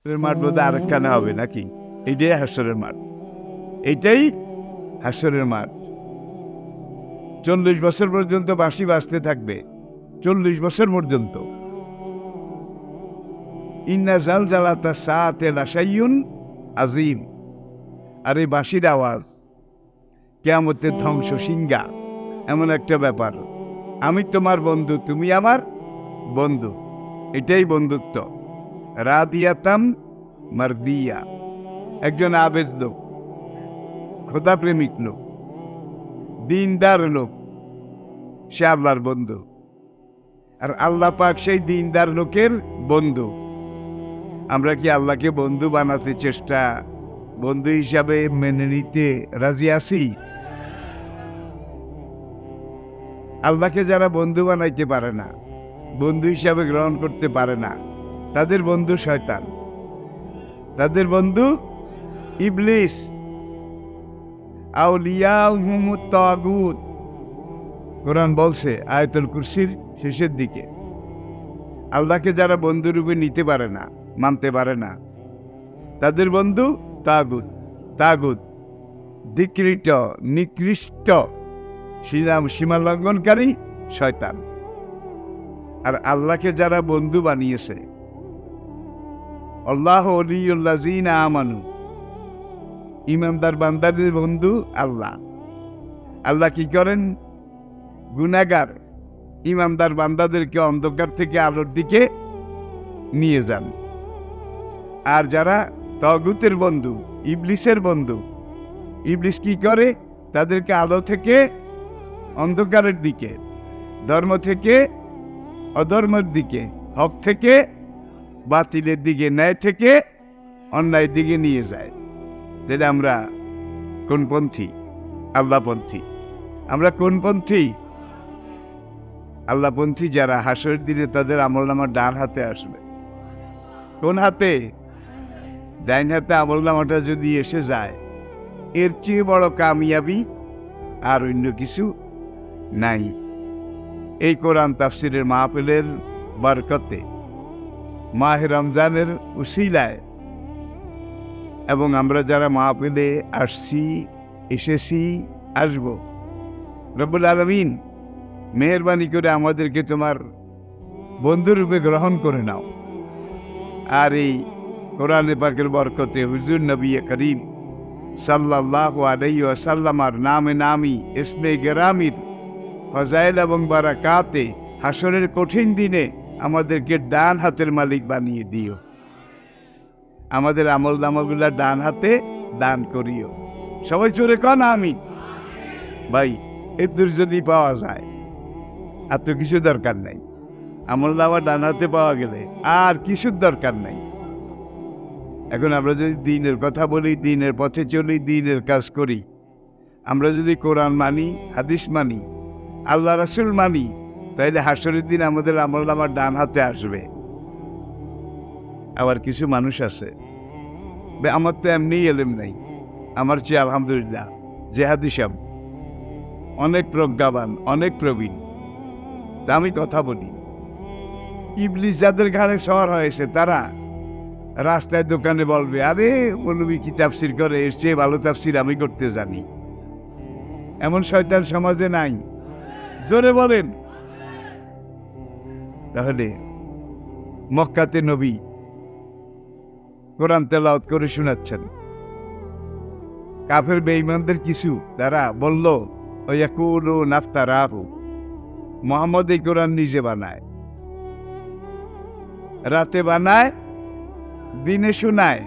হাসরের মাঠ বোধহয় আরেকখানে হবে নাকি? এইটাই হাসরের মাঠ। এইটাই হাসরের মাঠ। চল্লিশ বছর পর্যন্ত বাঁশি বাঁচতে থাকবে। চল্লিশ বছর পর্যন্ত। ইন্না জাল জালাতা সাতে রাসাইয়ুন আজিম আর এই বাঁশির আওয়াজ কেয়ামতের ধ্বংস সিঙ্গা এমন একটা ব্যাপার। আমি তোমার বন্ধু, তুমি আমার বন্ধু। এটাই বন্ধুত্ব। রাদিয়াতাম মারদিয়া। একজন আবেজ লোক খোদা প্রেমিক লোক, দিনদার লোক, সে আল্লাহর বন্ধু। আর আল্লাহ পাক সেই দিনদার লোকের বন্ধু। আমরা কি আল্লাহকে বন্ধু বানাতে চেষ্টা, বন্ধু হিসাবে মেনে নিতে রাজি আছি? আল্লাহকে যারা বন্ধু বানাইতে পারে না, বন্ধু হিসাবে গ্রহণ করতে পারে না তাদের বন্ধু শয়তান। তাদের বন্ধু ইবলিস। কোরআন বলছে, আয়তুল কুরসির শেষের দিকে। আল্লাহকে যারা বন্ধুরূপে নিতে পারে না, মানতে পারে না, তাদের বন্ধু তাগুত। তাগুত ধিকৃত নিকৃষ্ট, সীমা সীমা লঙ্ঘনকারী শয়তান। আর আল্লাহকে যারা বন্ধু বানিয়েছে আল্লাহ অলিউল্লাজিনা আমানু। ইমানদার বান্দাদের বন্ধু আল্লাহ। আল্লাহ কি করেন? গুনাগার ইমানদার বান্দাদেরকে অন্ধকার থেকে আলোর দিকে নিয়ে যান। আর যারা তগুতের বন্ধু, ইবলিসের বন্ধু, ইবলিস কি করে? তাদেরকে আলো থেকে অন্ধকারের দিকে, ধর্ম থেকে অধর্মের দিকে, হক থেকে বাতিলের দিকে ন্যায় থেকে অন্যায়ের দিকে নিয়ে যায়। তাহলে আমরা কোন পন্থী? আমরা কোন পন্থী? যারা হাসর দিনে তাদের আমল নামার ডান হাতে আসবে। কোন হাতে? ডাইন হাতে আমল নামাটা যদি এসে যায়, এর চেয়ে বড় কামিয়াবি আর অন্য কিছু নাই। এই কোরআন তাফসিরের মাহফিলের বরকতে মাহ রমজানের উসিলায়। এবং আমরা যারা মাহফিলে আসছি, এসেছি, আসব। রব্বুল আলমিন মেহরবানি করে আমাদেরকে তোমার বন্ধুরূপে গ্রহণ করে নাও। আর এই কোরআনে পাকের বরকতে হুজুর নবী করিম সাল্লাহ আলাই সাল্লামার নামে নামি ইসমে গেরামির ফজাইল এবং বারাকাতে হাসরের কঠিন দিনে আমাদেরকে ডান হাতের মালিক বানিয়ে দিও। আমাদের আমল নামাগুলা ডান হাতে দান করিও। সবাই চোরে কন আমি ভাই, এদের যদি পাওয়া যায়, আর তো কিছু দরকার নাই। আমল নামা ডান হাতে পাওয়া গেলে আর কিছুর দরকার নাই। এখন আমরা যদি দিনের কথা বলি, দিনের পথে চলি, দিনের কাজ করি, আমরা যদি কোরআন মানি, হাদিস মানি, আল্লাহ রাসুল মানি তাইলে হাসরের দিন আমাদের আমল নামার ডান হাতে আসবে। আবার কিছু মানুষ আছে। আমার তো এমনি এলেম নাই। আমার চেয়ে আলহামদুলিল্লাহ জেহাদি সাহেব অনেক প্রজ্ঞাবান, অনেক প্রবীণ। তা আমি কথা বলি। ইবলিশ যাদের ঘাড়ে শহর হয়েছে, তারা রাস্তায় দোকানে বলবে, আরে বলবি কি তাফসির করে? এর চেয়ে ভালো তাফসির আমি করতে জানি। এমন শয়তান সমাজে নাই। জোরে বলেন। তাহলে মক্কাতে নবী কোরআন তেলাওত করে শোনাচ্ছেন। কাফের বেঈমানদের কিছু তারা বলল, ওয়াকুলু নাফতারাহু মোহাম্মদ এই কোরআন নিজে বানায়। রাতে বানায়, দিনে শোনায়।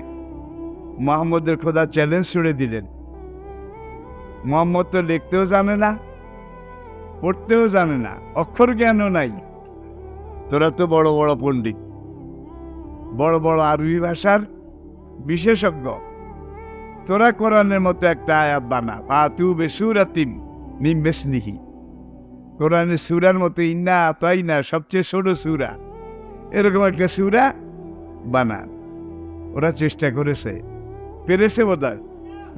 মোহাম্মদের খোদা চ্যালেঞ্জ ছুড়ে দিলেন। মোহাম্মদ তো লিখতেও জানে না, পড়তেও জানে না, অক্ষর জ্ঞানও নাই। তোরা তো বড় বড় পণ্ডিত। বড় বড় আরবি ভাষার বিশেষজ্ঞ। তোরা কোরআনের মতো একটা আয়াত বানা। পাতু বেসুরাতিন মিম বেসনিহি। কোরআনের সুরার মতো ইন্না তাই না সবচেয়ে ছোট সুরা। এরকম একটা সুরা বানা। ওরা চেষ্টা করেছে। পেরেছে বোধ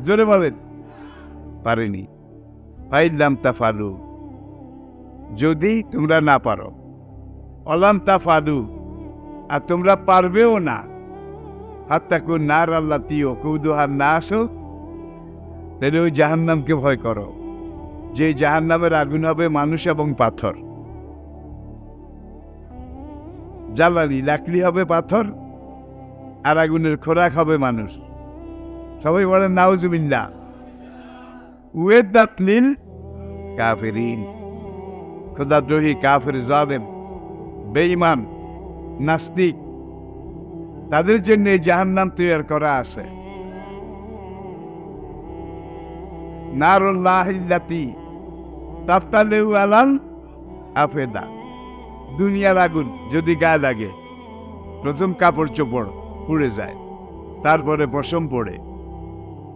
জোরে বলেন। পারেনি। ফাইল দাম তা তাফালু যদি তোমরা না পারো অলাম তাফালু, আর তোমরা পারবেও না। হাত্তাকুন নার আল্লাহ তিও কৌদুহার না আসো। তাহলে ওই জাহান্নামকে ভয় করো, যে জাহান্নামের আগুন হবে মানুষ এবং পাথর। জ্বালানি, লাকড়ি হবে পাথর, আর আগুনের খোরাক হবে মানুষ। সবাই বলেন নাউজুবিল্লা উয়েদ দাতলিল কাফেরিন। খোদাদ্রোহী কাফের জালেম। বেঈমান, নাস্তিক, তাদের জন্য এই জাহান্নাম তৈরি করা আছে। আফেদা। দুনিয়ার আগুন যদি গায়ে লাগে, প্রথম কাপড় চোপড় পুড়ে যায়, তারপরে পশম পড়ে,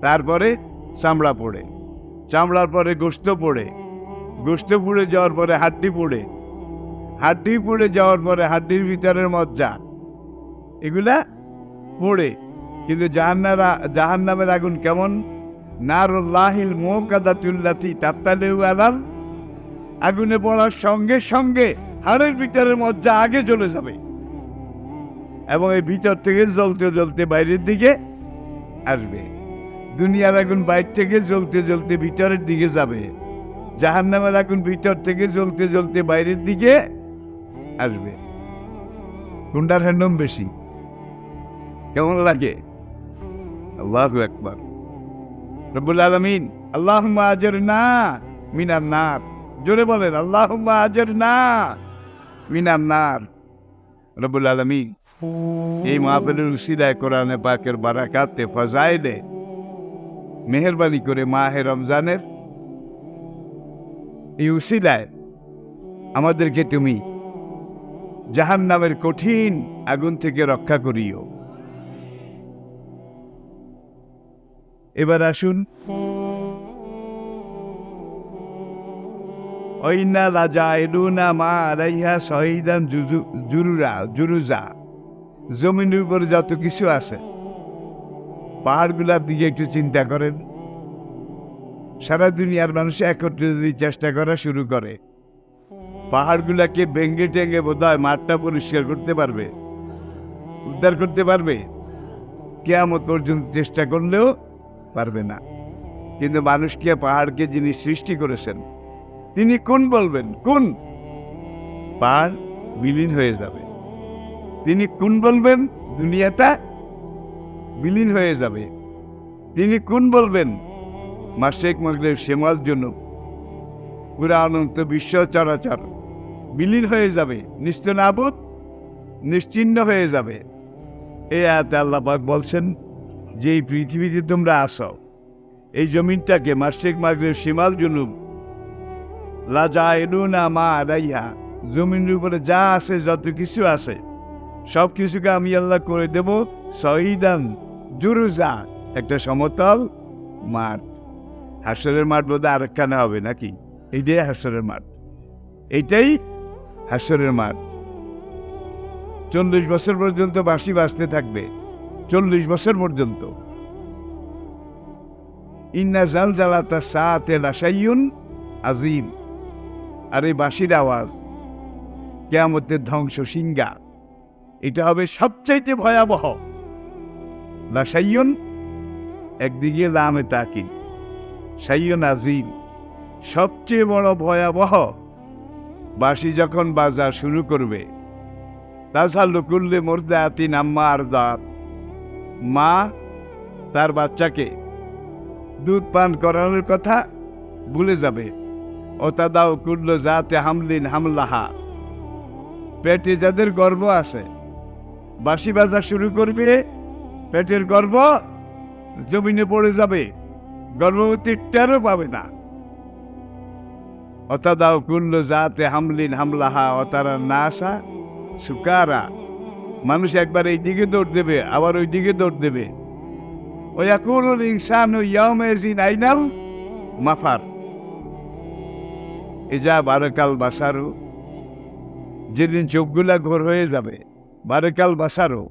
তারপরে চামড়া পড়ে, চামড়ার পরে গোস্ত পড়ে গোস্ত পুড়ে যাওয়ার পরে হাড্ডি পড়ে হাড্ডি পড়ে যাওয়ার পরে হাড্ডির ভিতরের মজ্জা। এগুলা পড়ে। কিন্তু জাহান্নারা, জাহান্নামের আগুন কেমন? নারুল্লাহিল মোকাদাতুল্লাতি তাত্তালেউ আলাল। আগুনে পড়ার সঙ্গে সঙ্গে হাড়ের ভিতরের মজ্জা আগে চলে যাবে। এবং এই ভিতর থেকে জ্বলতে জ্বলতে বাইরের দিকে আসবে। দুনিয়ার আগুন বাইর থেকে জ্বলতে জ্বলতে ভিতরের দিকে যাবে। জাহান্নামের আগুন ভিতর থেকে জ্বলতে জ্বলতে বাইরের দিকে আসবে। কোনটার হ্যান্ডম বেশি। কেমন লাগে? আল্লাহ একবার রব্বুল আলমিন আল্লাহ আজর না মিনার নার। জোরে বলেন আল্লাহ আজর না মিনার নার। রব্বুল আলমিন, এই মাহফিলের উসিলায় কোরআনে পাকের বারাকাতে ফজাইলে মেহরবানি করে মাহে রমজানের এই উসিলায় আমাদেরকে তুমি জাহান নামের কঠিন আগুন থেকে রক্ষা করিও। এবার আসুন। ওইনা রাজা এলুনা মা আলাইহা শহীদান জুরুরা, জুরুজা। জমিনের উপরে যত কিছু আছে, পাহাড়গুলার দিকে একটু চিন্তা করেন। সারা দুনিয়ার মানুষ একত্রে যদি চেষ্টা করা শুরু করে। পাহাড়গুলাকে ভেঙ্গে টেঙ্গে বোধ হয় মাঠটা পরিষ্কার করতে পারবে। উদ্ধার করতে পারবে। কেয়ামত পর্যন্ত চেষ্টা করলেও পারবে না। কিন্তু মানুষকে, পাহাড়কে যিনি সৃষ্টি করেছেন, তিনি কোন বলবেন? কোন? পাহাড় বিলীন হয়ে যাবে। তিনি কোন বলবেন? দুনিয়াটা বিলীন হয়ে যাবে। তিনি কোন বলবেন? মাসেক মাগলের সেমাল জন্য পুরা অনন্ত বিশ্ব চরাচর। বিলীন হয়ে যাবে নিস্তনাবুদ নিশ্চিন্ন হয়ে যাবে। এ আয়াতে আল্লাহ পাক বলছেন যে এই পৃথিবীতে তোমরা আসো এই জমিনটাকে মাসেক মাগরের সীমাল জুনুব লাজা এলুনা মা আদাইহা জমিনের উপরে যা আছে, যত কিছু আছে, সব কিছুকে আমি আল্লাহ করে দেব শহীদান জুরুজা একটা সমতল মাঠ। হাসরের মাঠ বোধহয় আরেকখানে হবে নাকি? এইটাই হাসরের মাঠ। এইটাই হাসরের মাঠ। চল্লিশ বছর পর্যন্ত বাঁশি বাঁচতে থাকবে, চল্লিশ বছর পর্যন্ত। ইন্না জাল জালাতা সাতে রাসাইয়ুন আজিম আর এই বাঁশির আওয়াজ কেয়ামতের ধ্বংস সিঙ্গা এটা হবে সবচাইতে ভয়াবহ। লাসাইয়ন একদিকে লামে তাকিন। সাইয়ন আজিম সবচেয়ে বড় ভয়াবহ বাঁশি যখন বাজা শুরু করবে তাছাড়া করলে মর্দে আতিন আম্মা আর দাঁত মা, তার বাচ্চাকে দুধ পান করানোর কথা ভুলে যাবে। অতাদাও করল যাতে হামলিন হামলাহা। পেটে যাদের গর্ব আছে বাঁশি বাজা শুরু করবে, পেটের গর্ব জমিনে পড়ে যাবে, গর্ভবতী টেরও পাবে না। অতাদাও করল যাতে হামলিন হামলাহা অতারা না আসা সুকারা। মানুষ একবার এই দিকে দৌড় দেবে, আবার ওই দিকে দৌড় দেবে। ওই একুল ইনসান ইয়ামেজিন আইনাল মাফার। এজা বারকাল বাসারু। যেদিন চোখগুলা ঘোর হয়ে যাবে, বারকাল বাসারো।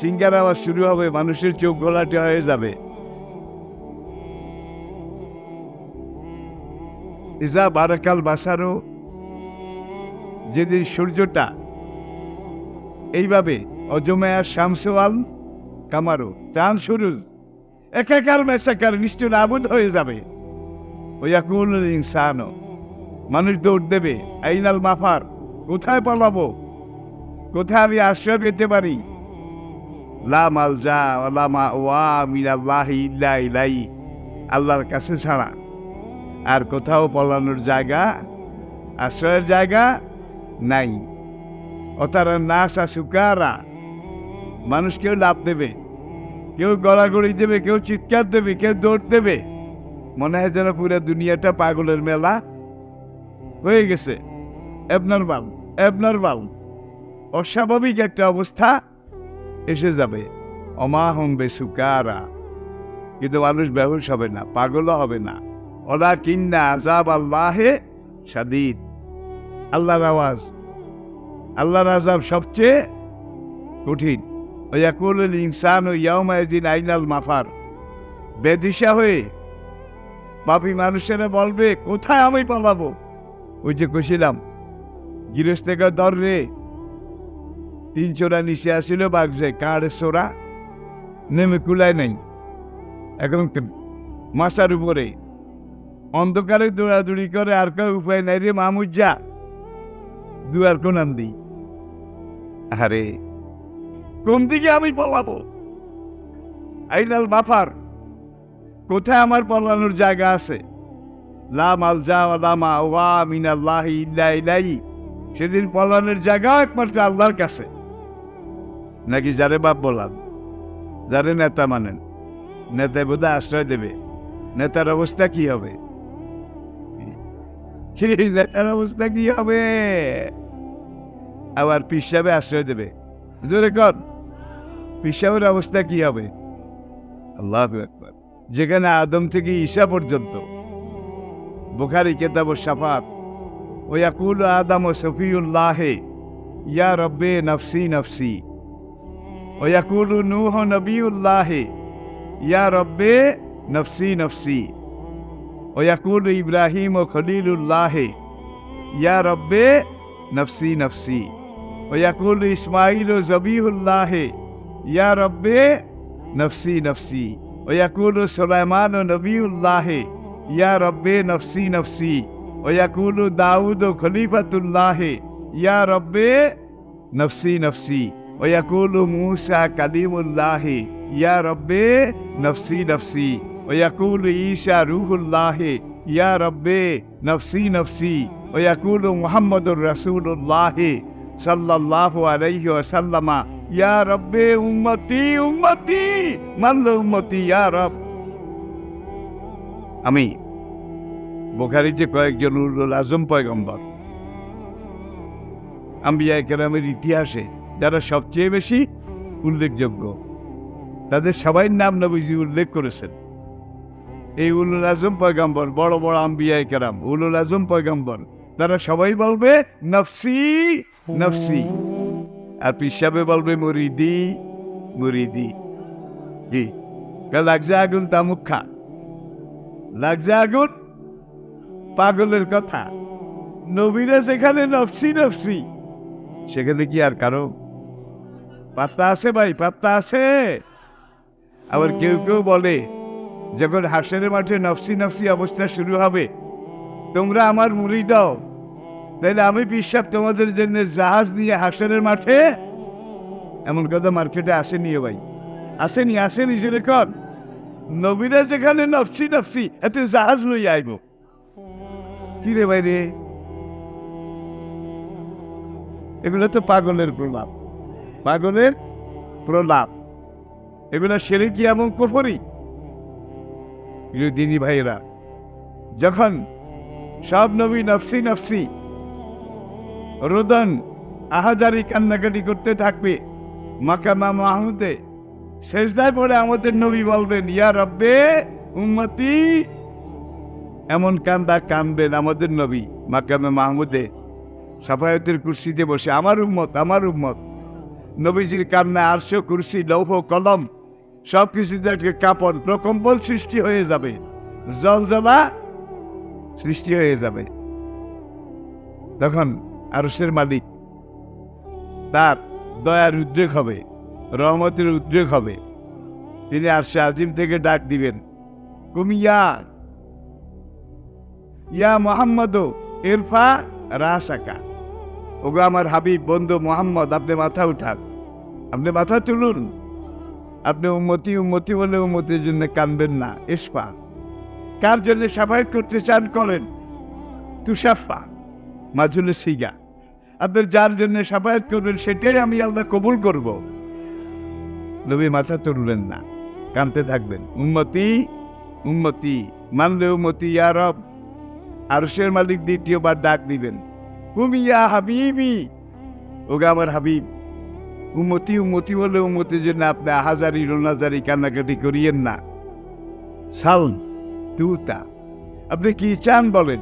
সিঙ্গার আওয়াজ শুরু হবে, মানুষের চোখ ঘোলাটে হয়ে যাবে। ইজা বারাকাল বাসারো, যেদিন সূর্যটা এইভাবে অজমেয়া শামসওয়াল কামারো, চাঁদ শুরু একাকার মেসাকার নিষ্ঠুর আবুদ হয়ে যাবে। ওই একুল ইনসান, মানুষ দৌড় দেবে, আইনাল মাফার, কোথায় পালাবো? কোথায় আমি আশ্রয় পেতে পারি? লা মালজা ওয়া মা ওয়া মিনাল্লাহি ইল্লা ইলাই আল্লাহর কাছে ছাড়া। আর কোথাও পলানোর জায়গা, আশ্রয়ের জায়গা নাই। অতারা নাসা সুকারা। মানুষ কেউ লাভ দেবে, কেউ গড়াগড়ি দেবে, কেউ চিৎকার দেবে, কেউ দৌড় দেবে। মনে হয় যেন পুরো দুনিয়াটা পাগলের মেলা। হয়ে গেছে। এবনর্মাল এবনর্মাল অস্বাভাবিক একটা অবস্থা এসে যাবে। অমাহম বেসুকারা কিন্তু মানুষ ব্যবস হবে না, পাগলও হবে না। ওলা কিন্না আজাব আল্লাহে সাদিদ আল্লাহর আওয়াজ। আল্লাহর আজাব সবচেয়ে কঠিন। ওই একুল ইনসান ও ইয়াউমায়দিন আইনাল মাফার। বেদিশা হয়ে পাপি মানুষেরা বলবে, কোথায় আমি পালাবো? ওই যে কছিলাম গৃহস্থ থেকে দর রে তিন চোরা নিচে আসিল বাগজে কাঁড়ে চোরা নেমে কুলায় নাই। এখন মাসার উপরে অন্ধকারে দৌড়াদৌড়ি করে আর কেউ উপায় নাই রে মামুজ্জা দুয়ার কোনান দিই। আরে, কোন দিকে আমি পলাবো? আইনাল মাফার কোথায় আমার পলানোর জায়গা আছে? লা মালজা ওয়া মা ওয়া মিনাল্লাহি ইল্লা সেদিন পলানোর জায়গা একমাত্র আল্লাহর কাছে। নাকি যারে বাপ বলান? যারে নেতা মানেন? নেতায় বোধহয় আশ্রয় দেবে। নেতার অবস্থা কি হবে? অবস্থা কি হবে? আবার পিসাবে আশ্রয় দেবে। জোরে কর। পিসাবের অবস্থা কি হবে? আল্লাহ যেখানে আদম থেকে ঈশা পর্যন্ত। বুখারি, কেতাব সাফাত ও ইয়াকুল আদম ও সফিউল্লাহে, ইয়া রব্বে নফসি নফসি। ও ইয়াকুল নূহ নবিউল্লাহে, ইয়া রব্বে নফসি নফসি। ও ইয়াকুল ইব্রাহিম ও খলিলুল্লাহে ইয়া রব্বে নফসি নফসি ও ইয়াকুল ইসমাইল ও জবিউল্লাহে ইয়া রব্বে নফসি নফসি ও ইয়াকুল সুলাইমান ও নবিউল্লাহে ইয়া রব্বে নফসি নফসি ও ইয়াকুল দাউদ ও খলিফাতুল্লাহে ইয়া রব্বে নফসি নফসি ও ইয়াকুল মুসা কালিমুল্লাহে ইয়া রব্বে নফসি নফসি ও ইয়াকুল ঈসা রুহুল্লাহে ইয়া রব্বে নফসি নফসি ও ইয়াকুল মুহাম্মদুর রাসূলুল্লাহে সাল্লাল্লাহু আলাইহি ওয়াসাল্লামা ইয়া রব্বে উম্মতি উম্মতি মানল উম্মতি ইয়া রব আমি বোখারির যে কয়েকজন উল্লুল আজম পয়গম্বর। আম্বিয়া কেরামের ইতিহাসে যারা সবচেয়ে বেশি উল্লেখযোগ্য, তাদের সবাই নাম নবীজি উল্লেখ করেছেন। এই উলুল আজম পয়গম্বর, বড় বড় আম্বিয়া কেরাম, উলুল আজম পয়গম্বর। তারা সবাই বলবে, নফসি নফসি। আর পিসাবে বলবে, মুরিদি মুরিদি। কা? লাগছে আগুন তামুক খা। লাগছে আগুন? পাগলের কথা। নবীরা সেখানে নফসি নফসি। সেখানে কি আর কারও? পাত্তা আছে ভাই, পাত্তা আছে। আবার কেউ কেউ বলে যখন হাসের মাঠে নফসি নফসি অবস্থা শুরু হবে, তোমরা আমার মুড়ি দাও। তাইলে আমি বিশ্বাস তোমাদের জন্য জাহাজ নিয়ে হাসের মাঠে। এমন কথা মার্কেটে আসেনি ভাই। আসেনি আসেনি সেটা কর নবীরা যেখানে নফসি নফসি, এত জাহাজ লই আইব। কি রে ভাই রে? এগুলো তো পাগলের প্রলাপ। পাগলের প্রলাপ। এগুলো সেরে কি এমন কুফরি? দিনী ভাইয়েরা, যখন সব নবী নফসি নফসি রোদন আহাজারি কান্নাকাটি করতে থাকবে মাকামা মাহমুদে শেষদায় পরে আমাদের নবী বলবেন, ইয়া রব্বে উম্মতি, এমন কান্দা কানবেন আমাদের নবী মাকামে মাহমুদে। সাফায়তের কুর্সিতে বসে, আমার উম্মত আমার উম্মত, নবীজির কান্না আরশো কুর্সি, লৌহ কলম সব কিছুতে কাপড় প্রকম্পল সৃষ্টি হয়ে যাবে। জল জ্বলা সৃষ্টি হয়ে যাবে। তখন আরসের মালিক তার দয়ার উদ্রেক হবে, রহমতের উদ্রেক হবে। তিনি আরশে আজিম থেকে ডাক দিবেন, কুমিয়া, ইয়া মোহাম্মদ, ইরফা রাসাকা। ওগো আমার হাবিব, বন্ধু মোহাম্মদ, আপনি মাথা উঠান, আপনি মাথা তুলুন। আপনি উন্মতি উন্মতি বলে উন্মতির জন্য কানবেন না। ইস্পা কার জন্য সাফায়ত করতে চান করেন? তুষাফা মাজুলে সিগা। আপনার যার জন্য সাফায়াত করবেন সেটাই আমি আল্লাহ কবুল করব। নবী মাথা তুললেন না কানতে থাকবেন। উন্মতি উন্মতি মানলে উন্মতি ইয়া রব। আরশের মালিক দ্বিতীয়বার ডাক দিবেন। কুমিয়া হাবিবি? ওগা আমার হাবিব উন্মতি উমতি বলে উন্মতির জন্য আপনি হাজারি, রোনাজারি কান্নাকাটি করিয়েন না। সাউন তুতা, আপনি কি চান বলেন?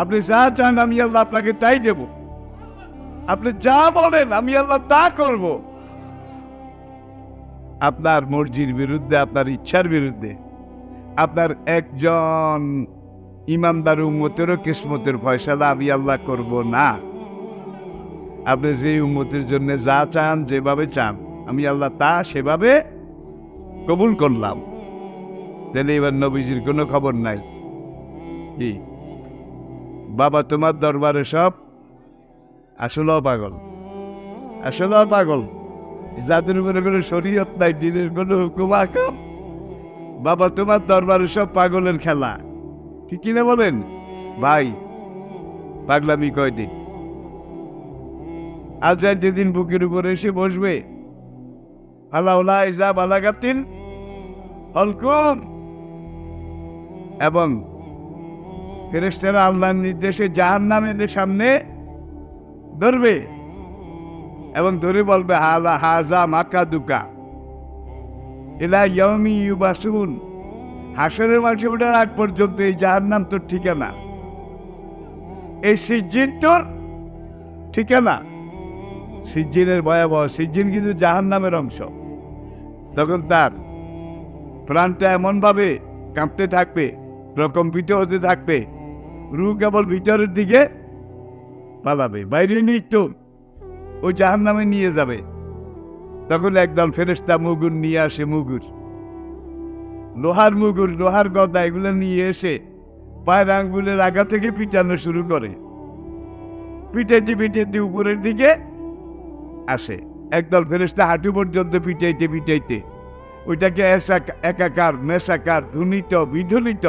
আপনি যা চান, আমি আল্লাহ আপনাকে তাই দেব। আপনি যা বলেন, আমি আল্লাহ তা করব। আপনার মর্জির বিরুদ্ধে, আপনার ইচ্ছার বিরুদ্ধে, আপনার একজন ইমানদার উম্মতেরও কিসমতের ফয়সালা আমি আল্লাহ করব না। আপনি যে উম্মতের জন্য যা চান, যেভাবে চান, আমি আল্লাহ তা সেভাবে কবুল করলাম। তাহলে এবার নবীজির কোনো খবর নাই। কি? বাবা তোমার দরবারে সব আসলেও পাগল। আসলেও পাগল। যাদের উপরে কোনো শরীয়ত নাই, দিনের কোনো হুকুম আকাম বাবা তোমার দরবারে সব পাগলের খেলা। ঠিক কিনা বলেন? ভাই, পাগলামি কয়দিন? আজ যাই যেদিন বুকের উপরে এসে বসবে আল্লাহ ইজা বালাগাতিন হলকুম। এবং ফেরেস্তারা আল্লাহর নির্দেশে জাহান নামের সামনে ধরবে এবং ধরে বলবে, হালা হাজা মাকা দুকা এলা ইয়মি ইউবাসুন। হাসরের মাঠে ওঠার আগ পর্যন্ত এই জাহার নাম তোর ঠিকানা। এই সিজ্জিন তোর ঠিকানা। সিজ্জিনের ভয়াবহ, সিজ্জিন কিন্তু জাহান নামের অংশ। তখন তার প্রাণটা এমনভাবে কাঁপতে থাকবে, প্রকম্পিত হতে থাকবে রু কেবল ভিতরের দিকে পালাবে, বাইরে নিত ওই জাহান নামে নিয়ে যাবে। তখন একদল ফেরেস্তা মুগুর নিয়ে আসে, মুগুর। লোহার মুগুর, লোহার গদা, এগুলো নিয়ে এসে পায়ের আঙ্গুলের আগা থেকে পিটানো শুরু করে। পিটাইতে পিটাইতে উপরের দিকে আসে। একদল ফেরেস্তা হাঁটু পর্যন্ত পিটাইতে পিটাইতে, ওইটাকে একাকার, মেসাকার, ধুনিত, বিধুনিত,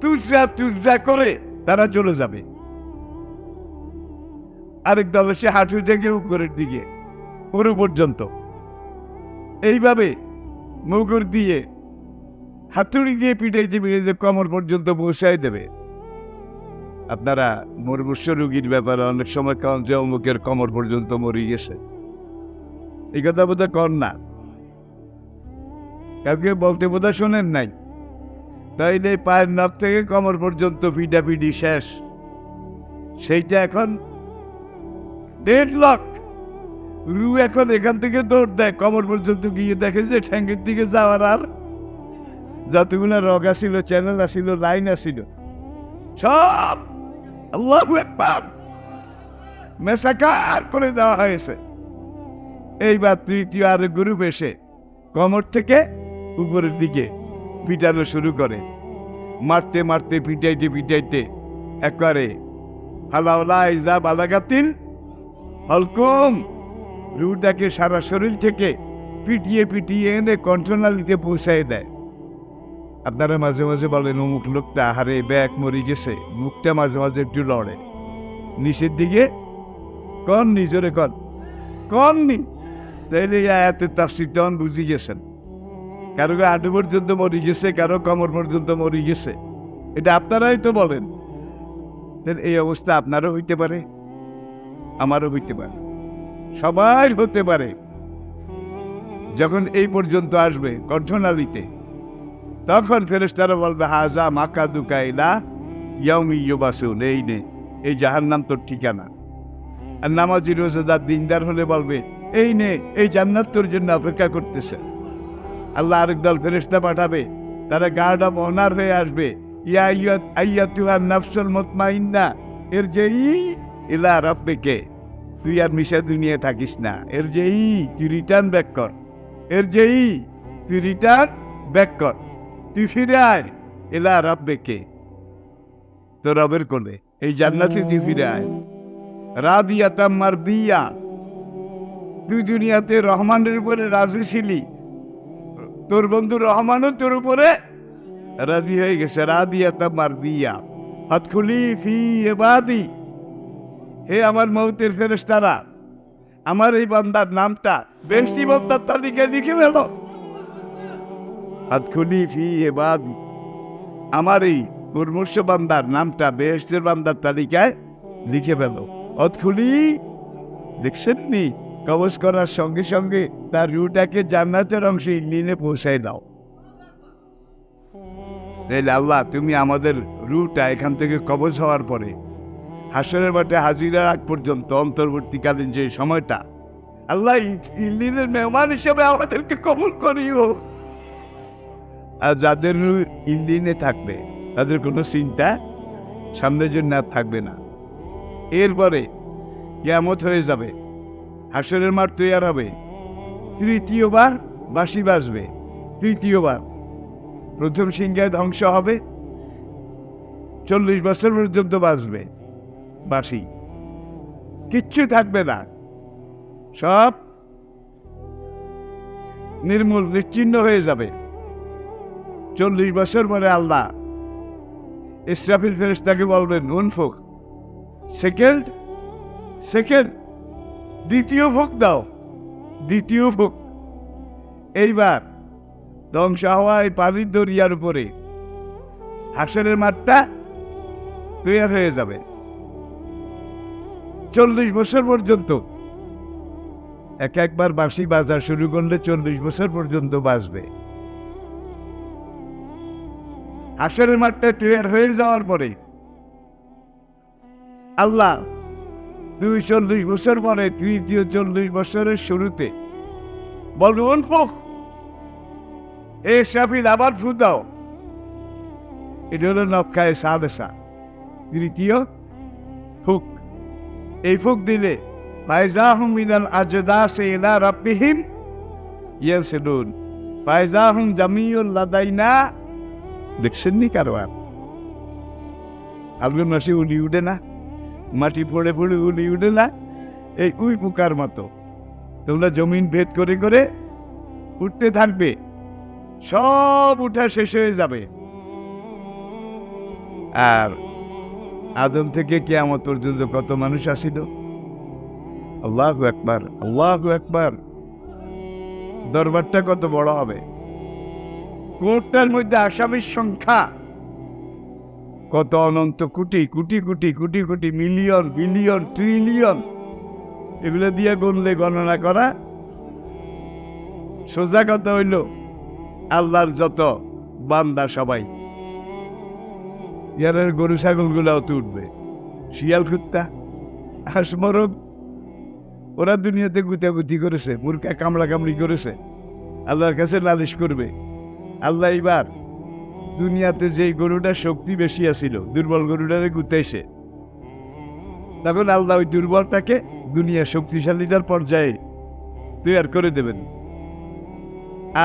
তুজা তুজা করে তারা চলে যাবে। আরেক দল সে হাঁটু থেকে উপরের দিকে, পুরো পর্যন্ত। এইভাবে মুগুর দিয়ে হাতুড়ি দিয়ে পিটাইতে পিটাইতে কমর পর্যন্ত পৌঁছাই দেবে। আপনারা মুর্মুষ্য রুগীর ব্যাপারে অনেক সময় কন যে অমুকের কমর পর্যন্ত মরে গেছে। এই কথা বোধহয় কর না। কাউকে বলতে বোধহয় শোনেন নাই। তাইলে পায়ের নখ থেকে কমর পর্যন্ত পিটাপিটি শেষ। সেইটা এখন দেড় লাখ। রু এখন এখান থেকে দৌড় দেয়। কমর পর্যন্ত গিয়ে দেখে যে ঠ্যাঙ্গের দিকে যাওয়ার আর যতগুলো রগ আসিল, চ্যানেল আসিল, লাইন আসিল, সব মেসাকার করে দেওয়া হয়েছে। এইবার তৃতীয় আর গ্রুপ এসে কমর থেকে উপরের দিকে পিটানো শুরু করে? মারতে মারতে, পিটাইতে পিটাইতে একবারে হালাওলা ইজা বালাগাতিন হলকুম। রুটাকে সারা শরীর থেকে পিটিয়ে পিটিয়ে এনে কন্ট্রোনালিতে পৌঁছায় দেয়। আপনারা মাঝে মাঝে বলেন, অমুক লোকটা হারে ব্যাগ মরে গেছে, মুখটা মাঝে মাঝে একটু লড়ে। নিচের দিকে? কন নিজরে কন। কন নি? তাইলে এত তাফসির টন বুঝি গেছেন। কারও আটু পর্যন্ত মরে গেছে, কারও কমর পর্যন্ত মরে গেছে। এটা আপনারাই তো বলেন। এই অবস্থা আপনারও হইতে পারে, আমারও হইতে পারে। সবাই হতে পারে। যখন এই পর্যন্ত আসবে, কণ্ঠনালীতে। তখন ফেরেস্তারা বলবে হাজা মাকা দুকাইলা ইয়াউমি ইয়োবাসুন এই নে এই জাহার নাম তোর ঠিকানা। আর নামাজি রোজাদার দিনদার হলে বলবে, এই নে, এই জান্নাত তোর জন্য অপেক্ষা করতেছে। আল্লাহ আরেক দল ফেরেস্তা পাঠাবে, তারা গার্ড অফ অনার হয়ে আসবে, ইয়া ইয়া- আইয়া তুহার নাফসুল মতমাইন্না এর যে ই ইলা রব্বিকে। তুই আর মিশা দুনিয়ায় থাকিস না এর যে ই তুই রিটার্ন ব্যাক কর। এর যেই তুই রিটার্ন ব্যাক কর। তুই ফিরে আয়। এলা রাব্বেকে। তো রবের কোলে। এই জান্নাতে তুই ফিরে আয়। রাদিয়াতা মারদিয়া। তুই দুনিয়াতে রহমানের উপরে রাজি ছিলি। তোর বন্ধু রহমানও তোর উপরে রাজি হয়ে গেছে। রাদিয়াতা মারদিয়া। হাতখুলি ফি এবাদি হে আমার মৌতের ফেরেশতারা, আমার এই বান্দার নামটা বেশি বান্দার তালিকায় লিখে ফেল। হাতখুলি ফি এবাদি। আমার এই মুর্মুর্ষ বান্দার নামটা বেহেস্তের বান্দার তালিকায় লিখে ফেল। অতখুলি দেখছেন নি? কবজ করার সঙ্গে সঙ্গে তার রুটাকে জান্নাতের অংশে ইলিনে পৌঁছায় দাও। তাইলে আল্লাহ, তুমি আমাদের রুটা এখান থেকে কবজ হওয়ার পরে, হাসরের মাঠে হাজিরার আগ পর্যন্ত, অন্তর্বর্তীকালীন যে সময়টা, আল্লাহ ইল্লিনের মেহমান হিসেবে আমাদেরকে কবুল করিও। আর যাদের ইল্লিনে থাকবে, তাদের কোনো চিন্তা সামনের জন্য আর থাকবে না। এরপরে কেয়ামত হয়ে যাবে, হাসরের মাঠ তৈয়ার হবে, তৃতীয়বার বাঁশি বাজবে, তৃতীয়বার প্রথম সিংহায় ধ্বংস হবে, চল্লিশ বছর পর্যন্ত বাঁচবে বাঁশি। কিচ্ছু থাকবে না, সব নির্মূল, নিশ্চিন্ন হয়ে যাবে। চল্লিশ বছর পরে আল্লাহ। ইসরাফিল ফেরেস্তাকে বলবেন উনফুক সেকেন্ড সেকেন্ড, দ্বিতীয় ভোগ দাও। দ্বিতীয় ভোগ এইবার ধ্বংস হওয়া এই পানির দরিয়ার উপরে হাসরের মাঠটা তৈরি হয়ে যাবে। চল্লিশ বছর পর্যন্ত এক একবার বাঁশি বাজার শুরু করলে চল্লিশ বছর পর্যন্ত বাঁচবে। হাসরের মাঠটা তৈরি হয়ে যাওয়ার পরে আল্লাহ দুই চল্লিশ বছর পরে, তৃতীয় চল্লিশ বছরের শুরুতে বলুন ফোক এ সাফিল আবার ফু দাও। এটা হলো নক্ষায় সাদেসা তৃতীয় ফুক। এই ফুক দিলে, ফাইজাহুম মিনাল আজদাসে ইলা রাব্বিহিম ইয়াসিলুন ফাইজাহুম জামিউল লাদাইনা দেখছেন কারও আর? আলগুন মাসি উলি উঠে না, মাটি পড়ে পড়ে উলি উঠে না, এই উই পোকার মতো। তোমরা জমিন ভেদ করে করে উঠতে থাকবে, সব উঠা শেষ হয়ে যাবে। আর আদম থেকে কেয়ামত পর্যন্ত কত মানুষ আসিল? আল্লাহ একবার আল্লাহ একবার দরবারটা কত বড় হবে? কোর্টটার মধ্যে আসামির সংখ্যা। কত অনন্ত crore crore crore crore crore, million, billion, trillion. এগুলো দিয়ে গুনলে গণনা করা সোজা কথা হইল, আল্লাহর যত বান্দা সবাই। ইয়ারের গরু, ছাগলগুলাও তো উঠবে। শিয়াল, কুত্তা হাসমরদ ওরা দুনিয়াতে গুতাগুতি করেছে মুরকা কামড়া কামড়ি করেছে। আল্লাহর কাছে নালিশ করবে। আল্লাহ এবার দুনিয়াতে যেই গরুটার শক্তি বেশি আছিল, দুর্বল গরুটারে গুতাইছে। তখন আল্লাহ ওই দুর্বলটাকে দুনিয়া শক্তিশালীটার পর্যায়ে তৈয়ার করে দেবেন।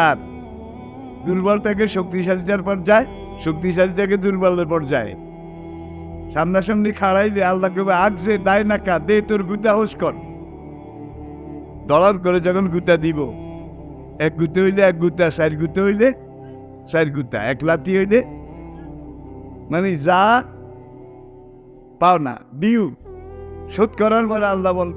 আর দুর্বলটাকে শক্তিশালীতার পর্যায়ে শক্তিশালীটাকে দুর্বলের পর্যায়ে। সামনাসামনি খাড়াই দে, আল্লাহ কেবে আগছে দায় না কা দে তোর গুতা হোস কর। দলার করে যখন গুতা দিব, এক গুতে হইলে এক গুতা, চার গুতে হইলে চার গুতা এক লাতি হইলে মানে যা পাও না ডিউ শোধ করার পরে আল্লাহ বল